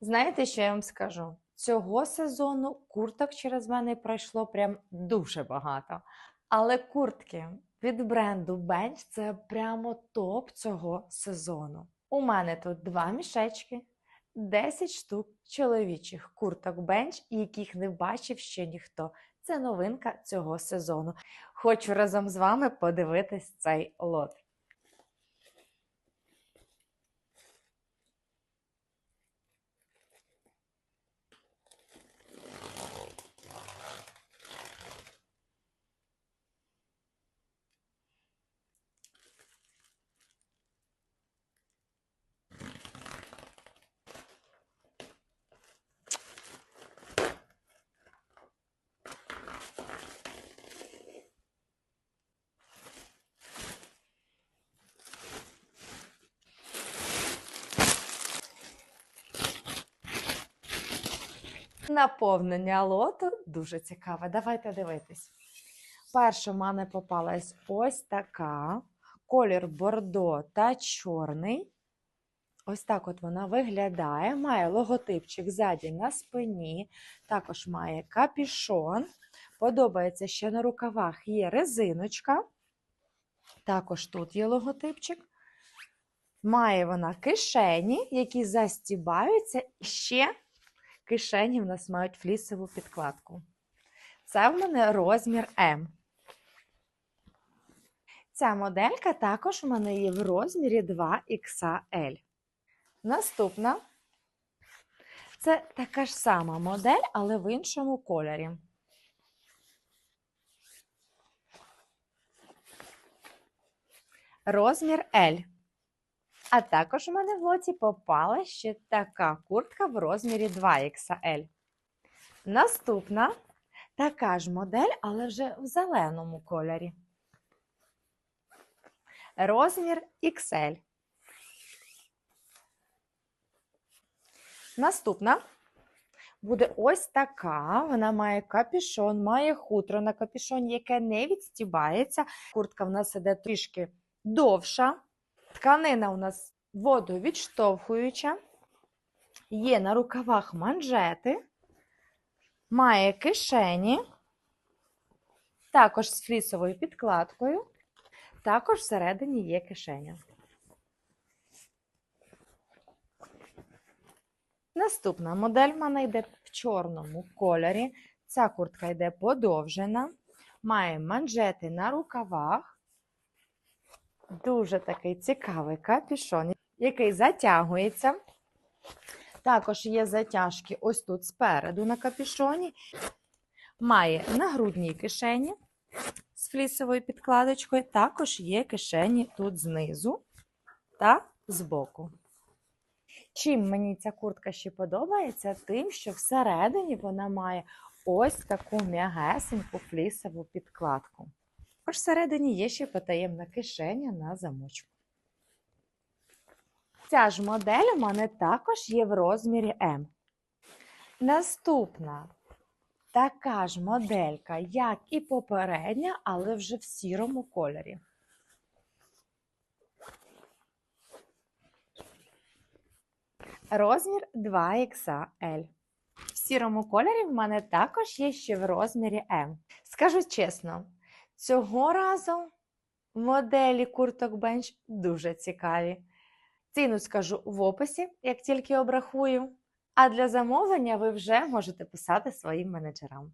Знаєте, що я вам скажу? Цього сезону курток через мене пройшло прям дуже багато. Але куртки від бренду Bench це прямо топ цього сезону. У мене тут два мішечки, 10 штук чоловічих курток Bench, яких не бачив ще ніхто. Це новинка цього сезону. Хочу разом з вами подивитись цей лот. Наповнення лоту дуже цікаве. Давайте дивитись. Перша в мене попалась ось така. Колір бордо та чорний. Ось так от вона виглядає. Має логотипчик ззаді на спині, також має капішон. Подобається, що на рукавах є резиночка. Також тут є логотипчик. Має вона кишені, які застібаються. Ще кишені в нас мають флісову підкладку. Це в мене розмір М. Ця моделька також в мене є в розмірі 2XL. Наступна це така ж сама модель, але в іншому кольорі. Розмір L. А також у мене в лоті попала ще така куртка в розмірі 2XL. Наступна така ж модель, але вже в зеленому кольорі. Розмір XL. Наступна буде ось така. Вона має капюшон, має хутро на капюшоні, яке не відстібається. Куртка в нас іде трішки довша. Тканина у нас водовідштовхуюча, є на рукавах манжети, має кишені, також з флісовою підкладкою, також всередині є кишеня. Наступна модель в мене йде в чорному кольорі. Ця куртка йде подовжена, має манжети на рукавах. Дуже такий цікавий капюшон, який затягується. Також є затяжки ось тут спереду на капюшоні. Має нагрудній кишені з флісовою підкладочкою. Також є кишені тут знизу та збоку. Чим мені ця куртка ще подобається, тим, що всередині вона має ось таку м'ягесеньку флісову підкладку. Також всередині є ще потаємна кишеня на замочку. Ця ж модель у мене також є в розмірі М. Наступна така ж моделька, як і попередня, але вже в сірому кольорі. Розмір 2XL. В сірому кольорі в мене також є ще в розмірі М. Скажу чесно, Цього разу моделі курток бенч дуже цікаві. Ціну скажу в описі, як тільки обрахую. А для замовлення ви вже можете писати своїм менеджерам.